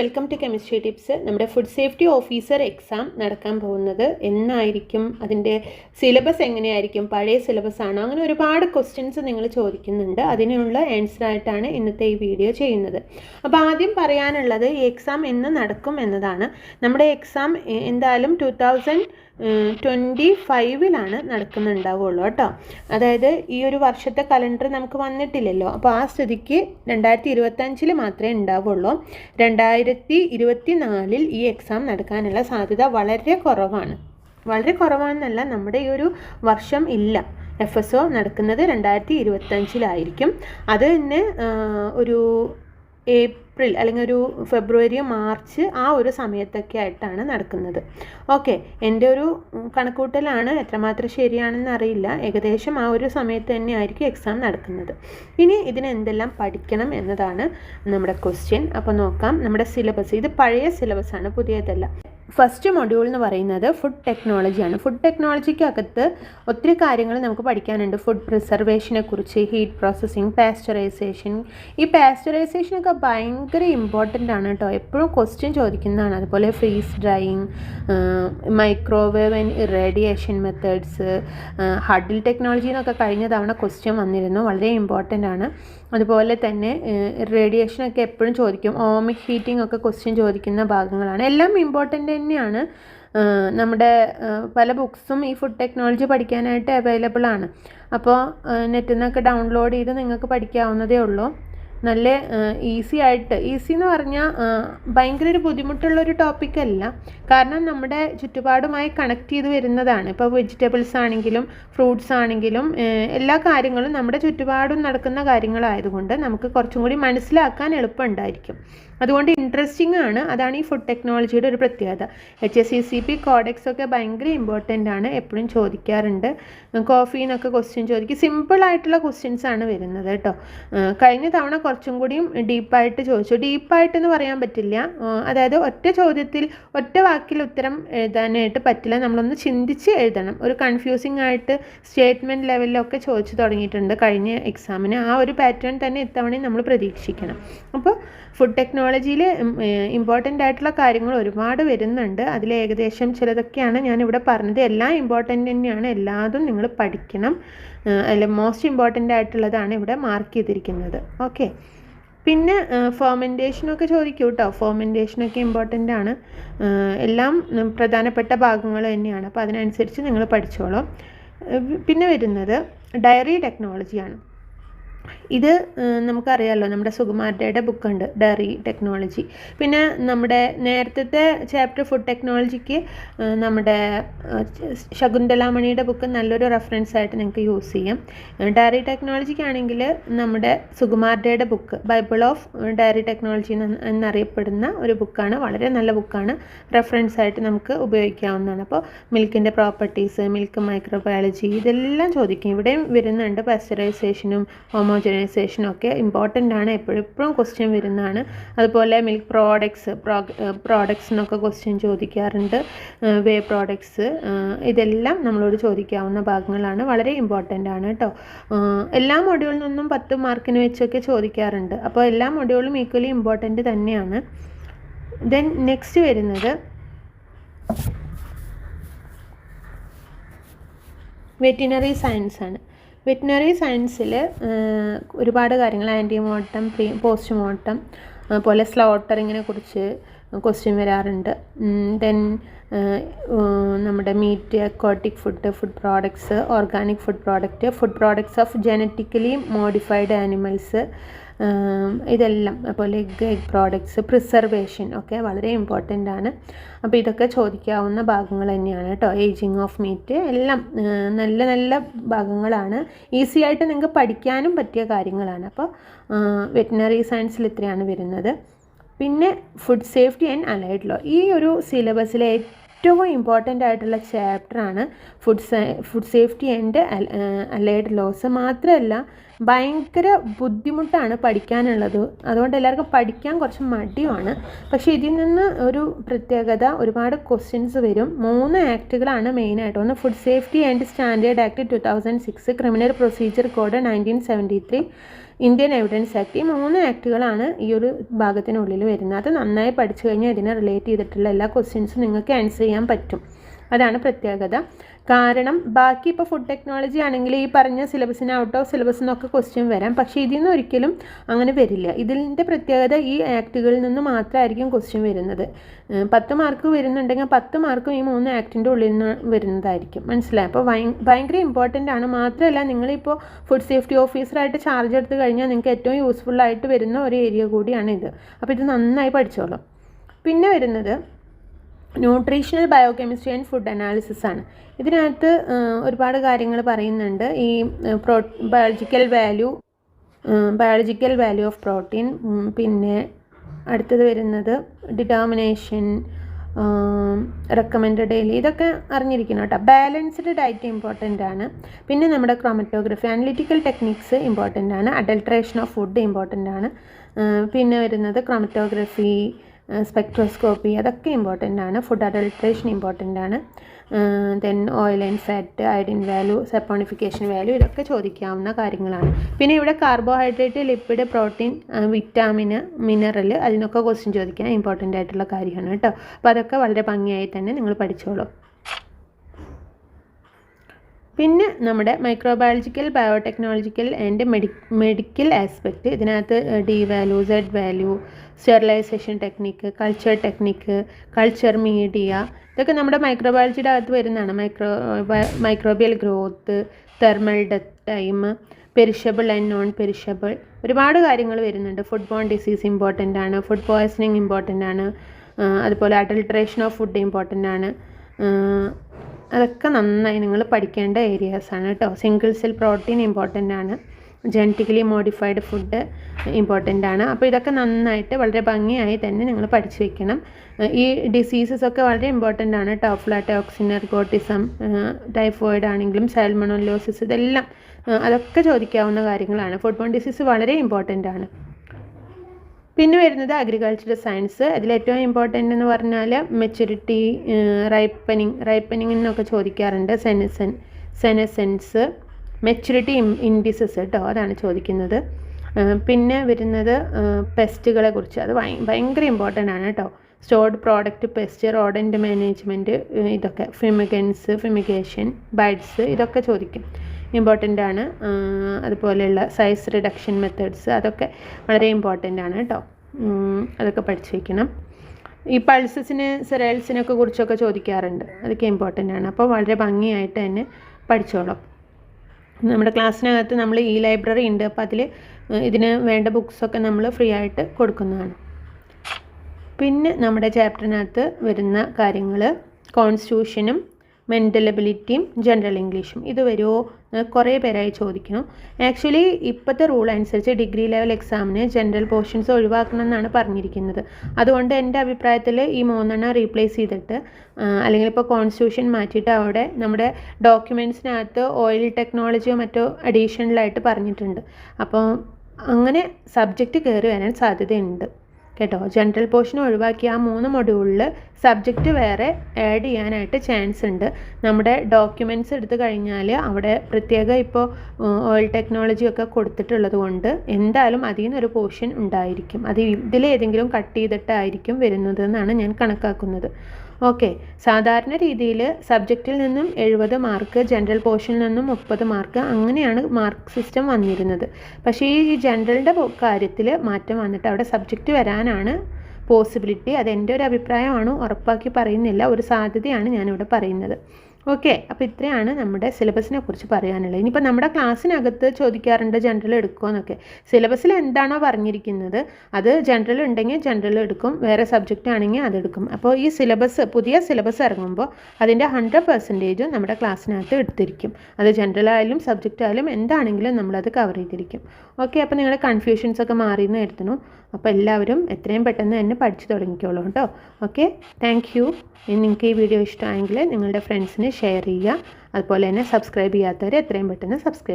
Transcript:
Welcome to chemistry tips നമ്മുടെ food safety officer exam നടക്കാൻ പോകുന്നത് എന്നായിരിക്കും അതിന്റെ സിലബസ് എങ്ങനെയായിരിക്കും പഴയ സിലബസ് ആണോ അങ്ങനെ ഒരുപാട് ക്വസ്റ്റ്യൻസ് നിങ്ങൾ ചോദിക്കുന്നുണ്ട്. അതിനുള്ള ആൻസർ ആയിട്ടാണ് ഇന്നത്തെ ഈ വീഡിയോ ചെയ്യുന്നത്. അപ്പോൾ ആദ്യം പറയാനുള്ളത് ഈ എക്സാം എന്ന് നടക്കും എന്നതാണ്. നമ്മുടെ എക്സാം എന്തായാലും ടു തൗസൻഡ് ട്വന്റി ഫൈവിലാണ് നടക്കുന്നുണ്ടാവുള്ളൂ കേട്ടോ. അതായത് ഈ ഒരു വർഷത്തെ കലണ്ടർ നമുക്ക് വന്നിട്ടില്ലല്ലോ. അപ്പോൾ ആ സ്ഥിതിക്ക് രണ്ടായിരത്തി ഇരുപത്തഞ്ചിൽ മാത്രമേ ഉണ്ടാവുള്ളൂ. രണ്ടായിരത്തി ഇരുപത്തി നാലിൽ ഈ എക്സാം നടക്കാനുള്ള സാധ്യത വളരെ കുറവാണ്. വളരെ കുറവാണെന്നല്ല നമ്മുടെ ഈ ഒരു വർഷം ഇല്ല. എഫ് എസ് ഒ നടക്കുന്നത് രണ്ടായിരത്തി ഇരുപത്തഞ്ചിലായിരിക്കും അത് തന്നെ ഒരു ഏപ്രിൽ അല്ലെങ്കിൽ ഒരു ഫെബ്രുവരി മാർച്ച് ആ ഒരു സമയത്തൊക്കെ ആയിട്ടാണ് നടക്കുന്നത്. ഓക്കെ എന്റെ ഒരു കണക്കൂട്ടലാണ് എത്രമാത്രം ശരിയാണെന്ന് അറിയില്ല. ഏകദേശം ആ ഒരു സമയത്ത് തന്നെ ആയിരിക്കും എക്സാം നടക്കുന്നത്. ഇനി ഇതിന് എന്തെല്ലാം പഠിക്കണം എന്നതാണ് നമ്മുടെ ക്വസ്റ്റ്യൻ അപ്പോൾ നോക്കാം നമ്മുടെ സിലബസ് ഇത് പഴയ സിലബസ് ആണ് പുതിയതല്ല. ഫസ്റ്റ് മൊഡ്യൂൾ എന്ന് പറയുന്നത് ഫുഡ് ടെക്നോളജിയാണ് ഫുഡ് ടെക്നോളജിക്കകത്ത് ഒത്തിരി കാര്യങ്ങൾ നമുക്ക് പഠിക്കാനുണ്ട്. ഫുഡ് പ്രിസർവേഷനെ കുറിച്ച് ഹീറ്റ് പ്രോസസ്സിങ് പാസ്ചറൈസേഷൻ ഈ പാസ്ചറൈസേഷനൊക്കെ ഭയങ്കര ഇമ്പോർട്ടന്റ് ആണ് കേട്ടോ. എപ്പോഴും ക്വസ്റ്റ്യൻ ചോദിക്കുന്നതാണ്. അതുപോലെ freeze drying microwave and radiation methods hurdle technology എന്നൊക്കെ കഴിഞ്ഞ തവണ ക്വസ്റ്റ്യൻ വന്നിരുന്നു. വളരെ ഇമ്പോർട്ടന്റ് ആണ്. അതുപോലെ തന്നെ റേഡിയേഷനൊക്കെ എപ്പോഴും ചോദിക്കും. ഓമിക് ഹീറ്റിംഗ് ഒക്കെ ക്വസ്റ്റ്യൻ ചോദിക്കുന്ന ഭാഗങ്ങളാണ്. എല്ലാം ഇമ്പോർട്ടന്റ് തന്നെയാണ്. നമ്മുടെ പല ബുക്സും ഈ ഫുഡ് ടെക്നോളജി പഠിക്കാനായിട്ട് അവൈലബിൾ ആണ്. അപ്പോൾ നെറ്റിൽ നിന്നൊക്കെ ഡൗൺലോഡ് ചെയ്ത് നിങ്ങൾക്ക് പഠിക്കാവുന്നതേ ഉള്ളൂ. നല്ല ഈസി ആയിട്ട് ഈസി എന്ന് പറഞ്ഞാൽ ഭയങ്കര ഒരു ബുദ്ധിമുട്ടുള്ള ബുദ്ധിമുട്ടുള്ളൊരു ടോപ്പിക്കല്ല കാരണം നമ്മുടെ ചുറ്റുപാടുമായി കണക്ട് ചെയ്ത് വരുന്നതാണ്. ഇപ്പോൾ വെജിറ്റബിൾസ് ആണെങ്കിലും ഫ്രൂട്ട്സ് ആണെങ്കിലും എല്ലാ കാര്യങ്ങളും നമ്മുടെ ചുറ്റുപാടും നടക്കുന്ന കാര്യങ്ങളായതുകൊണ്ട് നമുക്ക് കുറച്ചും കൂടി മനസ്സിലാക്കാൻ എളുപ്പമുണ്ടായിരിക്കും. അതുകൊണ്ട് ഇൻട്രസ്റ്റിംഗ് ആണ്. അതാണ് ഈ ഫുഡ് ടെക്നോളജിയുടെ ഒരു പ്രത്യേകത. H S C C P codex ഒക്കെ ഭയങ്കര ഇമ്പോർട്ടന്റ് ആണ്. എപ്പോഴും ചോദിക്കാറുണ്ട്. കോഫീന്നൊക്കെ ക്വസ്റ്റ്യൻ ചോദിക്കും. സിമ്പിൾ ആയിട്ടുള്ള ക്വസ്റ്റ്യൻസ് ആണ് വരുന്നത് കേട്ടോ. കഴിഞ്ഞ തവണ കുറച്ചും കൂടിയും ഡീപ്പായിട്ട് ചോദിച്ചു. ഡീപ്പായിട്ടെന്ന് പറയാൻ പറ്റില്ല. അതായത് ഒറ്റ ചോദ്യത്തിൽ ഒറ്റ വാക്കിൽ ഉത്തരം എഴുതാനായിട്ട് പറ്റില്ല. നമ്മളൊന്ന് ചിന്തിച്ച് എഴുതണം. ഒരു കൺഫ്യൂസിങ് ആയിട്ട് സ്റ്റേറ്റ്മെന്റ് ലെവലിലൊക്കെ ചോദിച്ചു തുടങ്ങിയിട്ടുണ്ട് കഴിഞ്ഞ എക്സാമിന് ആ ഒരു പാറ്റേൺ തന്നെ ഇത്തവണയും നമ്മൾ പ്രതീക്ഷിക്കണം. അപ്പോൾ ഫുഡ് ടെക്നോളജിയിൽ ഇമ്പോർട്ടന്റ് ആയിട്ടുള്ള കാര്യങ്ങൾ ഒരുപാട് വരുന്നുണ്ട്. അതിൽ ഏകദേശം ചിലതൊക്കെയാണ് ഞാനിവിടെ പറഞ്ഞത്. എല്ലാം ഇമ്പോർട്ടന്റ് തന്നെയാണ്. എല്ലാതും നിങ്ങൾ പഠിക്കണം. അല്ല മോസ്റ്റ് ഇമ്പോർട്ടന്റ് ആയിട്ടുള്ളതാണ് ഇവിടെ മാർക്ക് ചെയ്തിരിക്കുന്നത്. ഓക്കെ പിന്നെ ഫെർമെന്റേഷനൊക്കെ ചോദിക്കൂ കേട്ടോ ഫെർമെന്റേഷനൊക്കെ ഇമ്പോർട്ടന്റ് ആണ്. എല്ലാം പ്രധാനപ്പെട്ട ഭാഗങ്ങൾ തന്നെയാണ്. അപ്പോൾ അതിനനുസരിച്ച് നിങ്ങൾ പഠിച്ചോളൂ. പിന്നെ വരുന്നത് ഡയറി ടെക്നോളജിയാണ് ഇത് നമുക്കറിയാമല്ലോ നമ്മുടെ സുകുമാരയുടെ ബുക്കുണ്ട് ഡയറി ടെക്നോളജി. പിന്നെ നമ്മുടെ നേരത്തെ ചാപ്റ്റർ ഫുഡ് ടെക്നോളജിക്ക് നമ്മുടെ ശകുന്തലാമണിയുടെ ബുക്ക് നല്ലൊരു റെഫറൻസ് ആയിട്ട് നിങ്ങൾക്ക് യൂസ് ചെയ്യാം. ഡയറി ടെക്നോളജിക്കാണെങ്കിൽ നമ്മുടെ സുകുമാരയുടെ book bible of dairy technology എന്നറിയപ്പെടുന്ന ഒരു ബുക്കാണ്. വളരെ നല്ല ബുക്കാണ്. റെഫറൻസ് ആയിട്ട് നമുക്ക് ഉപയോഗിക്കാവുന്നതാണ്. അപ്പോൾ മിൽക്കിന്റെ പ്രോപ്പർട്ടീസ് മിൽക്ക് മൈക്രോബയോളജി ഇതെല്ലാം ചോദിക്കും. ഇവിടെയും വരുന്നുണ്ട് പാസ്ചറൈസേഷനും ഹോമോജനൈസേഷനും ഒക്കെ ഇമ്പോർട്ടന്റ് ആണ്. എപ്പോഴും എപ്പോഴും ക്വസ്റ്റ്യൻ വരുന്നതാണ്. അതുപോലെ മിൽക്ക് പ്രോഡക്ട്സ് പ്രോഡക്ട്സ് എന്നൊക്കെ ക്വസ്റ്റ്യൻ ചോദിക്കാറുണ്ട്. വേ പ്രോഡക്ട്സ് ഇതെല്ലാം നമ്മളോട് ചോദിക്കാവുന്ന ഭാഗങ്ങളാണ്. വളരെ ഇമ്പോർട്ടന്റ് ആണ് കേട്ടോ. എല്ലാ മൊഡ്യൂളിൽ നിന്നും പത്ത് മാർക്കിന് വെച്ചൊക്കെ ചോദിക്കാറുണ്ട്. അപ്പോൾ എല്ലാ മൊഡ്യൂളും ഈക്വലി ഇമ്പോർട്ടന്റ് തന്നെയാണ്. ദെൻ നെക്സ്റ്റ് വരുന്നത് വെറ്റിനറി സയൻസ് ആണ്. വെറ്റിനറി സയൻസിൽ ഒരുപാട് കാര്യങ്ങൾ ആന്റിമോട്ടം പ്രീ പോസ്റ്റ് മോർട്ടം പോലെ സ്ലോട്ടറിങ്ങിനെ കുറിച്ച് ക്വസ്റ്റ്യൻ വരാറുണ്ട്. ദെൻ നമ്മുടെ meat aquatic food food products organic food product food products of genetically modified animals ഇതെല്ലാം. അപ്പോൾ ലെഗ് എഗ് പ്രോഡക്ട്സ് പ്രിസർവേഷൻ ഒക്കെ വളരെ ഇമ്പോർട്ടന്റ് ആണ്. അപ്പോൾ ഇതൊക്കെ ചോദിക്കാവുന്ന ഭാഗങ്ങൾ തന്നെയാണ് കേട്ടോ. ഏജിങ് ഓഫ് മീറ്റ് എല്ലാം നല്ല നല്ല ഭാഗങ്ങളാണ്. ഈസി ആയിട്ട് നിങ്ങൾക്ക് പഠിക്കാനും പറ്റിയ കാര്യങ്ങളാണ്. അപ്പോൾ വെറ്റിനറി സയൻസിൽ ഇത്രയാണ് വരുന്നത്. പിന്നെ food safety and allied law ഈ ഒരു സിലബസിലെ ഏറ്റവും ഇമ്പോർട്ടന്റ് ആയിട്ടുള്ള ചാപ്റ്ററാണ് food food safety and allied laws മാത്രമല്ല ഭയങ്കര ബുദ്ധിമുട്ടാണ് പഠിക്കാനുള്ളത്. അതുകൊണ്ട് എല്ലാവർക്കും പഠിക്കാൻ കുറച്ച് മടിയുമാണ്. പക്ഷേ ഇതിൽ നിന്ന് ഒരു പ്രത്യേകത ഒരുപാട് ക്വസ്റ്റ്യൻസ് വരും. മൂന്ന് ആക്റ്റുകളാണ് മെയിനായിട്ട് ഒന്ന് food safety and standard act two thousand six criminal procedure code nineteen seventy three Indian evidence act ഈ മൂന്ന് ആക്റ്റുകളാണ് ഈ ഒരു ഭാഗത്തിനുള്ളിൽ വരുന്നത്. അത് നന്നായി പഠിച്ചു കഴിഞ്ഞാൽ ഇതിനെ റിലേറ്റ് ചെയ്തിട്ടുള്ള എല്ലാ ക്വസ്റ്റ്യൻസും നിങ്ങൾക്ക് ആൻസർ ചെയ്യാൻ പറ്റും. അതാണ് പ്രത്യേകത. കാരണം ബാക്കി ഇപ്പോൾ ഫുഡ് ടെക്നോളജി ആണെങ്കിൽ ഈ പറഞ്ഞ സിലബസിന് ഔട്ട് ഓഫ് സിലബസ് എന്നൊക്കെ ക്വസ്റ്റ്യൻ വരാം. പക്ഷേ ഇതിൽ നിന്ന് ഒരിക്കലും അങ്ങനെ വരില്ല. ഇതിന്റെ പ്രത്യേകത ഈ ആക്റ്റുകളിൽ നിന്ന് മാത്രമായിരിക്കും ക്വസ്റ്റ്യൻ വരുന്നത്. പത്ത് മാർക്ക് വരുന്നുണ്ടെങ്കിൽ പത്ത് മാർക്കും ഈ മൂന്ന് ആക്ടിന്റെ ഉള്ളിൽ നിന്ന് വരുന്നതായിരിക്കും. മനസ്സിലായി? അപ്പോൾ ഭയങ്കര ഇമ്പോർട്ടന്റ് ആണ്. മാത്രമല്ല നിങ്ങളിപ്പോൾ ഫുഡ് സേഫ്റ്റി ഓഫീസറായിട്ട് ചാർജ് എടുത്ത് കഴിഞ്ഞാൽ നിങ്ങൾക്ക് ഏറ്റവും യൂസ്ഫുള്ളായിട്ട് വരുന്ന ഒരു ഏരിയ കൂടിയാണ് ഇത്. അപ്പോൾ ഇത് നന്നായി പഠിച്ചോളാം. പിന്നെ വരുന്നത് nutritional biochemistry and food analysis ആണ്. ഇതിനകത്ത് ഒരുപാട് കാര്യങ്ങൾ പറയുന്നുണ്ട്. ഈ pro biological value biological value of protein പിന്നെ അടുത്തത് വരുന്നത് ഡിറ്റർമിനേഷൻ റെക്കമെൻഡ് ഡെയിലി ഇതൊക്കെ അറിഞ്ഞിരിക്കണം കേട്ടോ. ബാലൻസ്ഡ് ഡയറ്റ് ഇമ്പോർട്ടന്റ് ആണ്. പിന്നെ നമ്മുടെ ക്രോമറ്റോഗ്രഫി അനലിറ്റിക്കൽ ടെക്നിക്സ് ഇമ്പോർട്ടന്റ് ആണ്. അഡൽട്രേഷൻ ഓഫ് ഫുഡ് ഇമ്പോർട്ടന്റ് ആണ്. പിന്നെ വരുന്നത് ക്രോമറ്റോഗ്രഫി സ്പെക്ട്രോസ്കോപ്പി അതൊക്കെ ഇമ്പോർട്ടന്റ് ആണ്. ഫുഡ് അഡൾട്രേഷൻ ഇമ്പോർട്ടന്റ് ആണ്. Then oil and fat iodine value saponification value ഇതൊക്കെ ചോദിക്കാവുന്ന കാര്യങ്ങളാണ്. പിന്നെ ഇവിടെ carbohydrate lipid protein vitamin mineral അതിനൊക്കെ ക്വസ്റ്റ്യൻ ചോദിക്കാൻ ഇമ്പോർട്ടന്റ് ആയിട്ടുള്ള കാര്യമാണ് കേട്ടോ. അപ്പോൾ അതൊക്കെ വളരെ ഭംഗിയായി തന്നെ നിങ്ങൾ പഠിച്ചോളൂ. പിന്നെ നമ്മുടെ microbiological biotechnological and medi medical aspect ഇതിനകത്ത് D value Z value sterilisation technique culture technique culture media ഇതൊക്കെ നമ്മുടെ മൈക്രോബയോളജിയുടെ അകത്ത് വരുന്നതാണ്. Micro microbial growth thermal death time perishable and non perishable ഒരുപാട് കാര്യങ്ങൾ വരുന്നുണ്ട്. ഫുഡ് ബോൺ ഡിസീസ് ഇമ്പോർട്ടന്റ് ആണ്. ഫുഡ് പോയ്സണിങ് ഇമ്പോർട്ടന്റ് ആണ്. അതുപോലെ അഡൾട്രേഷൻ ഓഫ് ഫുഡ് ഇമ്പോർട്ടന്റ് ആണ്. അതൊക്കെ നന്നായി നിങ്ങൾ പഠിക്കേണ്ട ഏരിയാസാണ് കേട്ടോ. സിംഗിൾ സെൽ പ്രോട്ടീൻ ഇമ്പോർട്ടന്റ് ആണ്. ജനറ്റിക്കലി മോഡിഫൈഡ് ഫുഡ് ഇമ്പോർട്ടന്റ് ആണ്. അപ്പോൾ ഇതൊക്കെ നന്നായിട്ട് വളരെ ഭംഗിയായി തന്നെ നിങ്ങൾ പഠിച്ചു വെക്കണം. ഈ ഡിസീസസ് ഒക്കെ വളരെ ഇമ്പോർട്ടന്റ് ആണ് ടോഫ്ലാറ്റോക്സിൻ എർഗോട്ടിസം ടൈഫോയിഡ് ആണെങ്കിലും സാൽമണോലോസിസ് ഇതെല്ലാം അതൊക്കെ ചോദിക്കാവുന്ന കാര്യങ്ങളാണ്. ഫുഡ് ബോൺ ഡിസീസ് വളരെ ഇമ്പോർട്ടന്റ് ആണ്. പിന്നെ വരുന്നത് അഗ്രികൾച്ചറൽ സയൻസ് അതിൽ ഏറ്റവും ഇമ്പോർട്ടന്റ് എന്ന് പറഞ്ഞാൽ മെച്യൂരിറ്റി റൈപ്പനിങ് റൈപ്പനിങ് എന്നൊക്കെ ചോദിക്കാറുണ്ട്. സെനസൻ സെനസെൻസ് മെച്യൂരിറ്റി ഇൻഡിസസ് കേട്ടോ അതാണ് ചോദിക്കുന്നത്. പിന്നെ വരുന്നത് പെസ്റ്റുകളെ കുറിച്ച്. അത് ഭയങ്കര ഇമ്പോർട്ടന്റ് ആണ് കേട്ടോ stored product pest rodent management ഇതൊക്കെ. ഫിമിഗൻസ് ഫിമിഗേഷൻ ബൈഡ്സ് ഇതൊക്കെ ചോദിക്കും. ഇമ്പോർട്ടന്റ് ആണ്. അതുപോലെയുള്ള സൈസ് റിഡക്ഷൻ മെത്തേഡ്സ് അതൊക്കെ വളരെ ഇമ്പോർട്ടന്റ് ആണ് കേട്ടോ. അതൊക്കെ പഠിച്ചു വയ്ക്കണം ഈ പൾസസിന് സെറൽസിനൊക്കെ കുറിച്ചൊക്കെ ചോദിക്കാറുണ്ട്. അതൊക്കെ ഇമ്പോർട്ടന്റ് ആണ്. അപ്പോൾ വളരെ ഭംഗിയായിട്ട് തന്നെ പഠിച്ചോളാം. നമ്മുടെ ക്ലാസ്സിനകത്ത് നമ്മൾ ഈ ലൈബ്രറി ഉണ്ട്. അപ്പോൾ അതിൽ ഇതിന് വേണ്ട ബുക്സൊക്കെ നമ്മൾ ഫ്രീ ആയിട്ട് കൊടുക്കുന്നതാണ്. പിന്നെ നമ്മുടെ ചാപ്റ്ററിനകത്ത് വരുന്ന കാര്യങ്ങൾ കോൺസ്റ്റിറ്റ്യൂഷനും മെന്റൽ എബിലിറ്റിയും ജനറൽ ഇംഗ്ലീഷും ഇത് വരുമോ കുറേ പേരായി ചോദിക്കുന്നു. ആക്ച്വലി ഇപ്പോഴത്തെ റൂൾ അനുസരിച്ച് ഡിഗ്രി ലെവൽ എക്സാമിന് ജനറൽ പോർഷൻസ് ഒഴിവാക്കണം എന്നാണ് പറഞ്ഞിരിക്കുന്നത്. അതുകൊണ്ട് എന്റെ അഭിപ്രായത്തിൽ ഈ മൂന്നെണ്ണം റീപ്ലേസ് ചെയ്തിട്ട് അല്ലെങ്കിൽ ഇപ്പോൾ കോൺസ്റ്റിറ്റ്യൂഷൻ മാറ്റിയിട്ട് അവിടെ നമ്മുടെ ഡോക്യുമെന്റ്സിനകത്ത് ഓയിൽ ടെക്നോളജിയോ മറ്റോ അഡീഷണലായിട്ട് പറഞ്ഞിട്ടുണ്ട്. അപ്പോൾ അങ്ങനെ സബ്ജക്റ്റ് കയറി വരാൻ സാധ്യതയുണ്ട്. കേട്ടോ. ജനറൽ പോർഷൻ ഒഴിവാക്കി ആ മൂന്ന് മൊഡ്യൂളിൽ സബ്ജക്റ്റ് വേറെ ആഡ് ചെയ്യാനായിട്ട് ചാൻസ് ഉണ്ട്. നമ്മുടെ ഡോക്യുമെന്റ്സ് എടുത്തു കഴിഞ്ഞാൽ അവിടെ പ്രത്യേക ഇപ്പോൾ ഓയിൽ ടെക്നോളജി ഒക്കെ കൊടുത്തിട്ടുള്ളത് കൊണ്ട് എന്തായാലും അതിൽ നിന്നൊരു പോർഷൻ ഉണ്ടായിരിക്കും. അത് ഇതിലേതെങ്കിലും കട്ട് ചെയ്തിട്ടായിരിക്കും വരുന്നത് എന്നാണ് ഞാൻ കണക്കാക്കുന്നത്. ഓക്കെ സാധാരണ രീതിയിൽ സബ്ജക്റ്റിൽ നിന്നും എഴുപത് മാർക്ക് ജനറൽ പോർഷനിൽ നിന്നും മുപ്പത് മാർക്ക് അങ്ങനെയാണ് മാർക്ക് സിസ്റ്റം വന്നിരുന്നത്. പക്ഷേ ഈ ജനറലിന്റെ കാര്യത്തിൽ മാറ്റം വന്നിട്ട് അവിടെ സബ്ജക്റ്റ് വരാനാണ് പോസിബിലിറ്റി അത് എന്റെ ഒരു അഭിപ്രായമാണ്. ഉറപ്പാക്കി പറയുന്നില്ല. ഒരു സാധ്യതയാണ് ഞാനിവിടെ പറയുന്നത്. ഓക്കെ അപ്പോൾ ഇത്രയാണ് നമ്മുടെ സിലബസിനെ കുറിച്ച് പറയാനുള്ളത്. ഇനിയിപ്പോൾ നമ്മുടെ ക്ലാസ്സിനകത്ത് ചോദിക്കാറുണ്ട് ജനറൽ എടുക്കുമെന്നൊക്കെ സിലബസിൽ എന്താണോ പറഞ്ഞിരിക്കുന്നത് അത് ജനറൽ ഉണ്ടെങ്കിൽ ജനറൽ എടുക്കും വേറെ സബ്ജക്റ്റ് ആണെങ്കിൽ അതെടുക്കും അപ്പോൾ ഈ സിലബസ് പുതിയ സിലബസ് ഇറങ്ങുമ്പോൾ അതിന്റെ ഹൺഡ്രഡ് പെർസെന്റേജും നമ്മുടെ ക്ലാസ്സിനകത്ത് എടുത്തിരിക്കും. അത് ജനറൽ ആയാലും സബ്ജക്റ്റ് ആയാലും എന്താണെങ്കിലും നമ്മളത് കവർ ചെയ്തിരിക്കും. ഓക്കെ അപ്പോൾ നിങ്ങളുടെ കൺഫ്യൂഷൻസ് ഒക്കെ എന്ന് കരുതുന്നു. അപ്പോൾ എല്ലാവരും എത്രയും പെട്ടെന്ന് തന്നെ പഠിച്ചു തുടങ്ങിക്കോളൂ കേട്ടോ. ഓക്കെ താങ്ക് യു നിങ്ങൾക്ക് ഈ വീഡിയോ ഇഷ്ടമായെങ്കിൽ നിങ്ങളുടെ ഫ്രണ്ട്സിന് ഷെയർ ചെയ്യുക. അതുപോലെ തന്നെ സബ്സ്ക്രൈബ് ചെയ്യാത്തവർ എത്രയും പെട്ടെന്ന് സബ്സ്ക്രൈബ്